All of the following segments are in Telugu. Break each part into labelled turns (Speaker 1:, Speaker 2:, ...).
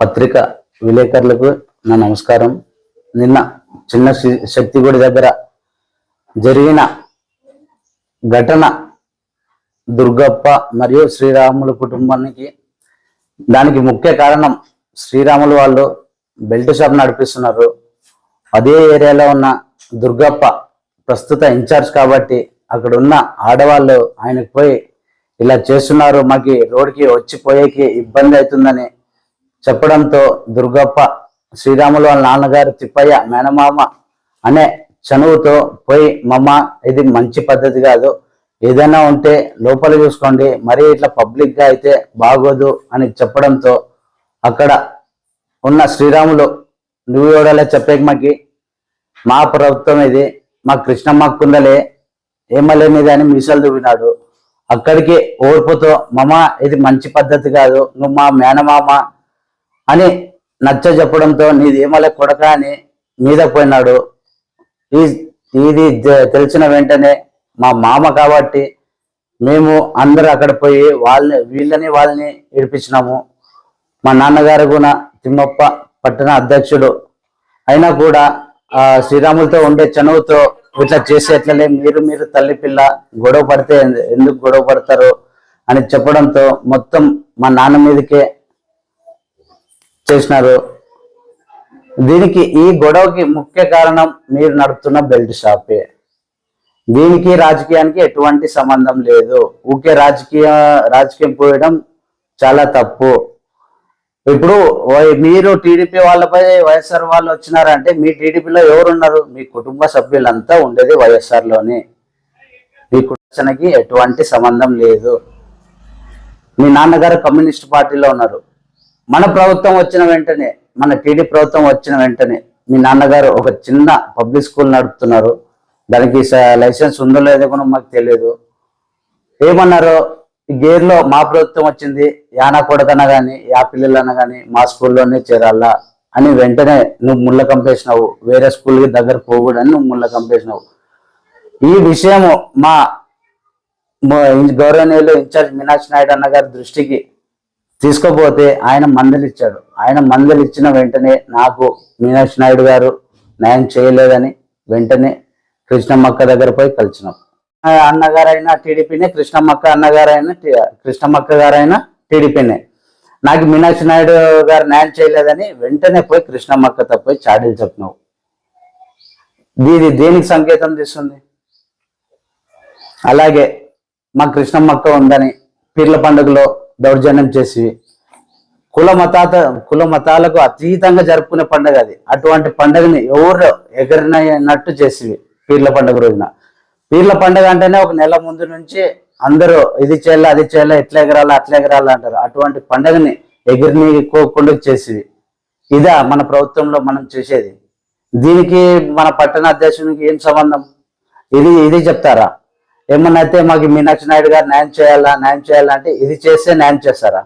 Speaker 1: పత్రిక విలేకరులకు నా నమస్కారం. నిన్న చిన్న శక్తిగూడి దగ్గర జరిగిన ఘటన దుర్గప్ప మరియు శ్రీరాములు కుటుంబానికి దానికి ముఖ్య కారణం శ్రీరాములు వాళ్ళు బెల్ట్ షాప్ నడిపిస్తున్నారు. అదే ఏరియాలో ఉన్న దుర్గప్ప ప్రస్తుత ఇన్ఛార్జ్ కాబట్టి అక్కడ ఉన్న ఆడవాళ్ళు ఆయనకు పోయి ఇలా చేస్తున్నారు. మాకు రోడ్కి వచ్చి పోయేకి ఇబ్బంది అవుతుందని చెప్పడంతో దుర్గప్ప శ్రీరాములు వాళ్ళ నాన్నగారు తిప్పయ్య మేనమామ అనే చనువుతో పోయి మమ్మ ఇది మంచి పద్ధతి కాదు. ఏదైనా ఉంటే లోపల చూసుకోండి. మరీ ఇట్లా పబ్లిక్గా అయితే బాగోదు అని చెప్పడంతో అక్కడ ఉన్న శ్రీరాములు నువ్వు ఎవడలే చెప్పేకి మాకి? మా ప్రభుత్వం ఇది. మా కృష్ణమ్మ కుందలే. ఏమలేనిది అని మీసాలు చూపినాడు అక్కడికి ఓర్పుతో మమ ఇది మంచి పద్ధతి కాదు. నువ్వు మా మేనమామ అని నచ్చ చెప్పడంతో నీది ఏమలే కొడక అని మీద పోయినాడు. ఈ ఇది తెలిసిన వెంటనే మా మామ కాబట్టి మేము అందరూ అక్కడ పోయి వాళ్ళని వీళ్ళని వాళ్ళని ఏడిపించినాము. మా నాన్నగారు కూడా తిమ్మప్ప పట్టణ అధ్యక్షుడు అయినా కూడా ఆ శ్రీరాములతో ఉండే చనువుతో ఇట్లా చేసేట్లనే మీరు మీరు తల్లి పిల్ల గొడవ పడితే ఎందుకు గొడవ పడతారు అని చెప్పడంతో మొత్తం మా నాన్న మీదకే చేసినారు. దీనికి ఈ గొడవకి ముఖ్య కారణం మీరు నడుపుతున్న బెల్ట్ షాపే. దీనికి రాజకీయానికి ఎటువంటి సంబంధం లేదు. ఊకే రాజకీయ రాజకీయం పోయడం చాలా తప్పు. ఇప్పుడు వై- మీరు టీడీపీ వాళ్ళపై వైఎస్ఆర్ వాళ్ళు వచ్చినారంటే మీ టీడీపీలో ఎవరు ఉన్నారు మీ కుటుంబ సభ్యులంతా ఉండేది వైఎస్ఆర్లోనే. మీ కుటుంబానికి ఎటువంటి సంబంధం లేదు. మీ నాన్నగారు కమ్యూనిస్ట్ పార్టీలో ఉన్నారు. మన ప్రభుత్వం వచ్చిన వెంటనే మన టీడీ ప్రభుత్వం వచ్చిన వెంటనే మీ నాన్నగారు ఒక చిన్న పబ్లిక్ స్కూల్ నడుపుతున్నారు. దానికి స- లైసెన్స్ ఉందో లేదో కూడా మాకు తెలియదు. ఏమన్నారు గేర్లో మా ప్రభుత్వం వచ్చింది యానా కొడకన కానీ యా పిల్లలన కానీ మా స్కూల్లోనే చేరాలా అని వెంటనే నువ్వు ముళ్ళ కంపేసినావు. వేరే స్కూల్కి దగ్గర పోకూడని నువ్వు ముళ్ళ కంపేసినావు. ఈ విషయము మా గౌరవనీయులు ఇన్ఛార్జ్ మీనాక్షి నాయుడు అన్న గారి దృష్టికి తీసుకోపోతే ఆయన మందలు ఇచ్చాడు ఆయన మందలు ఇచ్చిన వెంటనే నాకు మీనాక్షి నాయుడు గారు న్యాయం చేయలేదని వెంటనే కృష్ణమ్మక్క దగ్గర పోయి కలిసినాం. ఆ అన్నగారైనా టీడీపీనే కృష్ణమ్మక్క అన్నగారైనా కృష్ణమ్మక్క గారైనా టీడీపీనే. నాకు మీనాక్షి నాయుడు గారు న్యాయం చేయలేదని వెంటనే పోయి కృష్ణమ్మక్కతో పోయి చాడీలు చెప్పినావు దీని దేనికి సంకేతం తీస్తుంది. అలాగే మా కృష్ణమ్మక్క ఉందని పీర్ల పండుగలో దౌర్జన్యం చేసి కుల మతాత కుల మతాలకు అతీతంగా జరుపుకునే పండుగ అది. అటువంటి పండుగని ఎవరు ఎగరినట్టు చేసివి పీర్ల పండుగ రోజున. పీర్ల పండుగ అంటేనే ఒక నెల ముందు నుంచి అందరూ ఇది చేయాలి అది చేయాలి ఎట్లా ఎగరాలి అట్లా ఎగరాలి అంటారు. అటువంటి పండుగని ఎగిరిని కోకుండా చేసేవి ఇదా మన ప్రభుత్వంలో మనం చేసేది. దీనికి మన పట్టణ అధ్యక్షునికి ఏం సంబంధం? ఇది ఇది చెప్తారా? ఏమన్నా అయితే మాకు మీనాక్షి నాయుడు గారు న్యాయం చేయాలా న్యాయం చేయాలా అంటే ఇది చేస్తే న్యాయం చేస్తారా?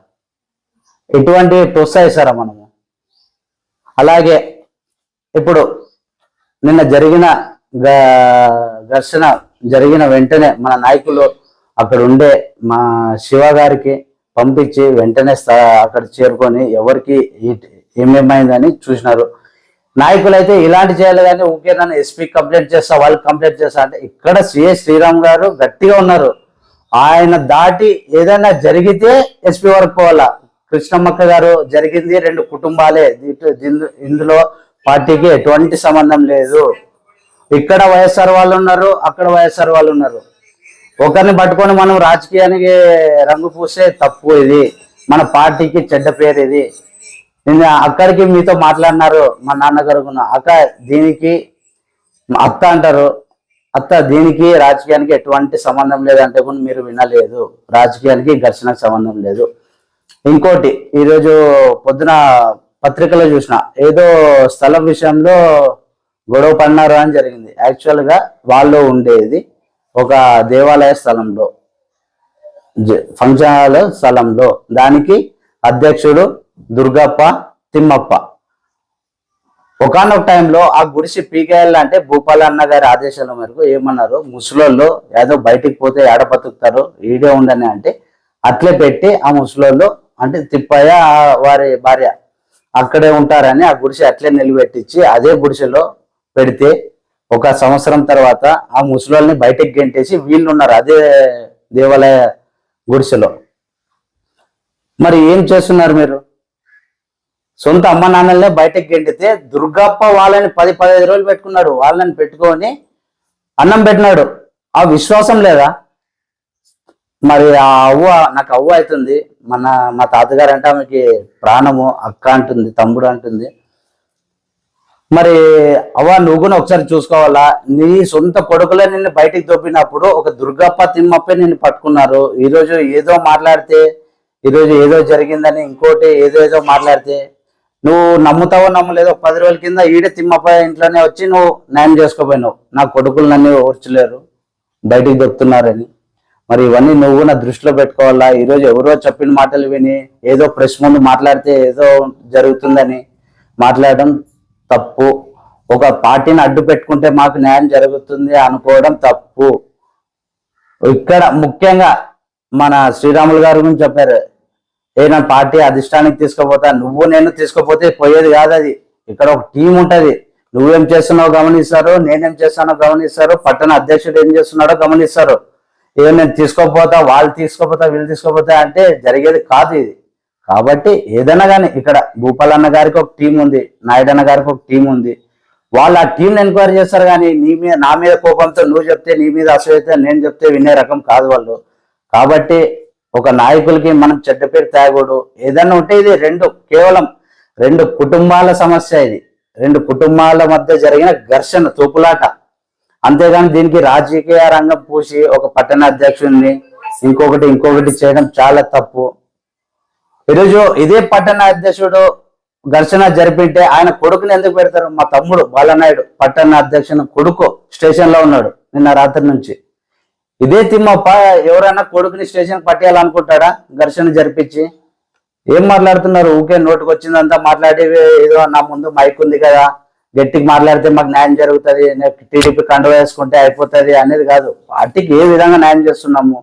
Speaker 1: ఎటువంటి ప్రోత్సహిస్తారా మనము? అలాగే ఇప్పుడు నిన్న జరిగిన ఘర్షణ జరిగిన వెంటనే మన నాయకులు అక్కడ ఉండే మా శివ గారికి పంపించి వెంటనే స్థ- అక్కడ చేరుకొని ఎవరికి ఏమేమైందని చూసినారు. నాయకులు అయితే ఇలాంటి చేయాలి కానీ ఊకే నన్ను ఎస్పీ కంప్లైంట్ చేస్తా వాళ్ళు కంప్లైంట్ చేస్తా అంటే ఇక్కడ సిఏ శ్రీరామ్ గారు గట్టిగా ఉన్నారు. ఆయన దాటి ఏదైనా జరిగితే ఎస్పీ వరకు పోవాలా? కృష్ణమ్మక్క గారు జరిగింది రెండు కుటుంబాలే. ఇందులో పార్టీకి ఎటువంటి సంబంధం లేదు. ఇక్కడ వైఎస్ఆర్ వాళ్ళు ఉన్నారు అక్కడ వైఎస్ఆర్ వాళ్ళు ఉన్నారు. ఒకరిని పట్టుకొని మనం రాజకీయానికి రంగు పూసే తప్పు ఇది. మన పార్టీకి చెడ్డ పేరు ఇది. నేను అక్కడికి మీతో మాట్లాడినారు మా నాన్నగారు అక్క దీనికి అత్త అంటారు. అత్త దీనికి రాజకీయానికి ఎటువంటి సంబంధం లేదంటే కూడా మీరు వినలేదు. రాజకీయానికి ఘర్షణకు సంబంధం లేదు. ఇంకోటి ఈరోజు పొద్దున పత్రికలో చూసిన ఏదో స్థలం విషయంలో గొడవ పడినారు అని జరిగింది. యాక్చువల్గా వాళ్ళు ఉండేది ఒక దేవాలయ స్థలంలో జ- ఫంక్షన్ హాల్ స్థలంలో. దానికి అధ్యక్షుడు దుర్గప్ప తిమ్మప్ప. ఒకనొక టైంలో ఆ గుడిసి పీకేయాలి అంటే భూపాల అన్న గారి ఆదేశాల మేరకు ఏమన్నారు? ముసలోళ్ళు ఏదో బయటికి పోతే ఏడ బతుకుతారు? ఈడే ఉండని అంటే అట్లే పెట్టి ఆ ముసలోళ్ళు అంటే తిప్పయ్య ఆ వారి భార్య అక్కడే ఉంటారని ఆ గుడిసె అట్లే నిలబెట్టించి అదే గుడిసెలో పెడితే ఒక సంవత్సరం తర్వాత ఆ ముసలోళ్ళని బయటకు గెంటేసి వీళ్ళు ఉన్నారు అదే దేవాలయ గుడిసెలో. మరి ఏం చేస్తున్నారు మీరు? సొంత అమ్మ నాన్నలనే బయటకు గెండితే దుర్గప్ప వాళ్ళని పది పదిహేను రోజులు పెట్టుకున్నాడు. వాళ్ళని పెట్టుకొని అన్నం పెట్టినాడు. ఆ విశ్వాసం లేదా? మరి ఆ అవ్వ నాకు అవ్వ అవుతుంది. మన మా తాతగారు అంటే ఆమెకి ప్రాణము అక్క అంటుంది తమ్ముడు అంటుంది. మరి అవ్వ నువ్వు కూడా ఒకసారి చూసుకోవాలా? నీ సొంత కొడుకులే నిన్ను బయటికి దొబ్బినప్పుడు ఒక దుర్గప్ప తిమ్మప్పే నిన్ను పట్టుకున్నారు. ఈరోజు ఏదో మాట్లాడితే ఈరోజు ఏదో జరిగిందని ఇంకోటి ఏదో ఏదో మాట్లాడితే నువ్వు నమ్ముతావో నమ్మలేదో పది రోజుల కింద ఈడే తిమ్మపాయ ఇంట్లోనే వచ్చి నువ్వు న్యాయం చేసుకోపోయినావు నా కొడుకులు నన్ను ఓర్చలేరు. బయటికి దొరుకుతున్నారని మరి ఇవన్నీ నువ్వు నా దృష్టిలో పెట్టుకోవాలా? ఈరోజు ఎవరో చెప్పిన మాటలు విని ఏదో ప్రెస్ ముందు మాట్లాడితే ఏదో జరుగుతుందని మాట్లాడడం తప్పు. ఒక పార్టీని అడ్డు పెట్టుకుంటే మాకు న్యాయం జరుగుతుంది అనుకోవడం తప్పు. ఇక్కడ ముఖ్యంగా మన శ్రీరాములు గారి గురించి చెప్పారు. ఏ నా పార్టీ అధిష్టానికి తీసుకుపోతా. నువ్వు నేను తీసుకుపోతే పోయేది కాదు అది. ఇక్కడ ఒక టీం ఉంటది. నువ్వేం చేస్తున్నావు గమనిస్తారు నేనేం చేస్తానో గమనిస్తారు పట్టణ అధ్యక్షుడు ఏం చేస్తున్నాడో గమనిస్తారు. ఏ నేను తీసుకోపోతా వాళ్ళు తీసుకోపోతా వీళ్ళు తీసుకోపోతా అంటే జరిగేది కాదు ఇది. కాబట్టి ఏదైనా కానీ ఇక్కడ భూపాల్ అన్న గారికి ఒక టీం ఉంది నాయుడు గారికి ఒక టీం ఉంది. వాళ్ళు ఆ టీంని ఎంక్వైరీ చేస్తారు కానీ నీ మీద నా మీద కోపంతో నువ్వు చెప్తే నీ మీద అసూయతే నేను చెప్తే వినే రకం కాదు వాళ్ళు. కాబట్టి ఒక నాయకులకి మనం చెడ్డ పేరు తేగూడదు ఏదన్నా ఉంటే ఇది రెండు కేవలం రెండు కుటుంబాల సమస్య ఇది. రెండు కుటుంబాల మధ్య జరిగిన ఘర్షణ తోపులాట. అంతేగాని దీనికి రాజకీయ రంగం పూసి ఒక పట్టణ అధ్యక్షుడిని ఇంకొకటి ఇంకొకటి చేయడం చాలా తప్పు. ఈరోజు ఇదే పట్టణ అధ్యక్షుడు ఘర్షణ జరిపింటే ఆయన కొడుకుని ఎందుకు పెడతారు? మా తమ్ముడు బాలనాయుడు పట్టణ అధ్యక్షుని కొడుకు స్టేషన్లో ఉన్నాడు నిన్న రాత్రి నుంచి. ఇదే తిమ్మప్ప ఎవరైనా కొడుకుని స్టేషన్ పట్టేయాలనుకుంటాడా? ఘర్షణ జరిపించి. ఏం మాట్లాడుతున్నారు? ఊకే నోటుకు వచ్చిందంతా మాట్లాడి ఏదో నా ముందు మైక్ ఉంది కదా గట్టికి మాట్లాడితే మాకు న్యాయం జరుగుతుంది టీడీపీ కండ వేసుకుంటే అయిపోతుంది అనేది కాదు. పార్టీకి ఏ విధంగా న్యాయం చేస్తున్నాము?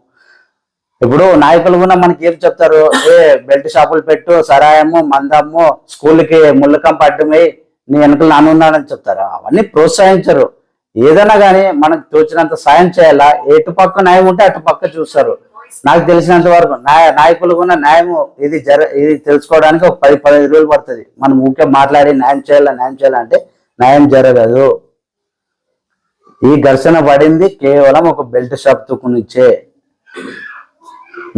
Speaker 1: ఇప్పుడు నాయకులు కూడా మనకి ఏం చెప్తారు? ఏ బెల్ట్ షాపులు పెట్టు సరాయము మందము స్కూల్కి ముళ్ళకం పడ్డమై నీ వెనకలు నానున్నాడని చెప్తారు? అవన్నీ ప్రోత్సహించరు. ఏదైనా కానీ మనకు తోచినంత సాయం చేయాలా? ఎటు పక్క న్యాయం ఉంటే అటు పక్క చూస్తారు. నాకు తెలిసినంత వరకు నాయ నాయకులు కూడా న్యాయం ఇది జర ఇది తెలుసుకోవడానికి ఒక పది పదిహేను రోజులు పడుతుంది. మనం ఊకే మాట్లాడి న్యాయం చేయాలా న్యాయం చేయాలంటే న్యాయం జరగదు. ఈ ఘర్షణ పడింది కేవలం ఒక బెల్ట్ షాప్ తుకునిచ్చే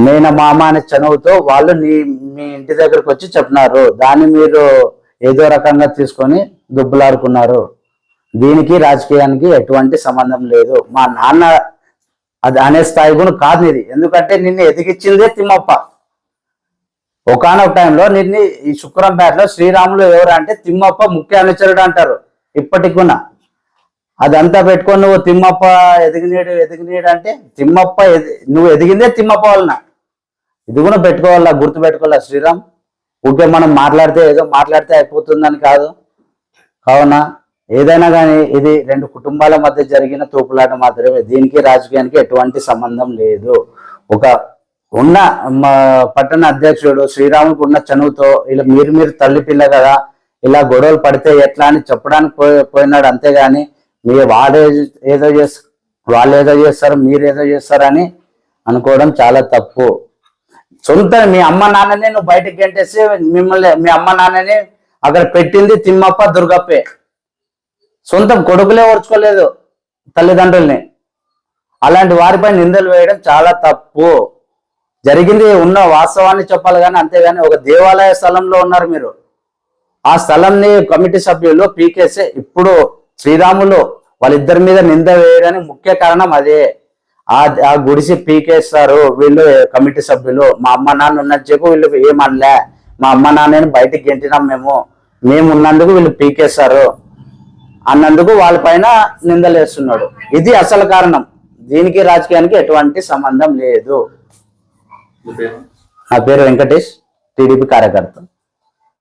Speaker 1: నేను మామ అనే చనువుతో వాళ్ళు నీ మీ ఇంటి దగ్గరకు వచ్చి చెప్పినారు. దాన్ని మీరు ఏదో రకంగా తీసుకొని దుబ్బులాడుకున్నారు. దీనికి రాజకీయానికి ఎటువంటి సంబంధం లేదు. మా నాన్న అది అనే స్థాయి కూడా కాదు ఇది. ఎందుకంటే నిన్ను ఎదిగించిందే తిమ్మప్ప. ఒకనొక టైంలో నిన్ను ఈ శుక్రంపేటలో శ్రీరాములు ఎవరు అంటే తిమ్మప్ప ముఖ్య అనుచరుడు అంటారు. ఇప్పటికి కూడా. అదంతా పెట్టుకొని నువ్వు తిమ్మప్ప ఎదిగినీడు ఎదిగినీడు అంటే తిమ్మప్ప ఎది- నువ్వు ఎదిగిందే తిమ్మప్ప వలన. ఇది కూడా పెట్టుకోవాలా గుర్తు పెట్టుకోవాలా శ్రీరామ్? ఊకే మనం మాట్లాడితే ఏదో మాట్లాడితే అయిపోతుందని కాదు. కావున ఏదైనా కానీ ఇది రెండు కుటుంబాల మధ్య జరిగిన తూపులాట మాత్రమే. దీనికి రాజకీయానికి ఎటువంటి సంబంధం లేదు. ఒక ఉన్న మా పట్టణ అధ్యక్షుడు శ్రీరాముకు ఉన్న చనువుతో ఇలా మీరు మీరు తల్లి పిల్ల కదా ఇలా గొడవలు పడితే ఎట్లా అని చెప్పడానికి పోయి పోయినాడు అంతేగాని మీ వాళ్ళు ఏదో చేస్ వాళ్ళు ఏదో చేస్తారు మీరు ఏదో చేస్తారని అనుకోవడం చాలా తప్పు. సొంత మీ అమ్మ నాన్నని నువ్వు బయటకు గంటేసి మిమ్మల్ని మీ అమ్మ నాన్నని అక్కడ పెట్టింది తిమ్మప్ప దుర్గప్పే. సొంత కొడుకులే ఓర్చుకోలేదు తల్లిదండ్రుల్ని. అలాంటి వారిపై నిందలు వేయడం చాలా తప్పు. జరిగింది ఉన్న వాస్తవాన్ని చెప్పాలి కానీ అంతేగాని ఒక దేవాలయ స్థలంలో ఉన్నారు మీరు. ఆ స్థలంని కమిటీ సభ్యులు పీకేసే ఇప్పుడు శ్రీరాములు వాళ్ళిద్దరి మీద నింద వేయడానికి ముఖ్య కారణం అదే. ఆ ఆ గుడిసి పీకేస్తారు వీళ్ళు కమిటీ సభ్యులు. మా అమ్మ నాన్న ఉన్నది చెప్పు వీళ్ళు ఏమనలే. మా అమ్మ నాన్నని బయటికి గెంటినాం మేము. మేము ఉన్నందుకు వీళ్ళు పీకేస్తారు. అన్నందుకు వాళ్ళపైన నిందలేస్తున్నాడు. ఇది అసలు కారణం. దీనికి రాజకీయానికి ఎటువంటి సంబంధం లేదు. నా పేరు వెంకటేష్ టీడీపీ కార్యకర్త.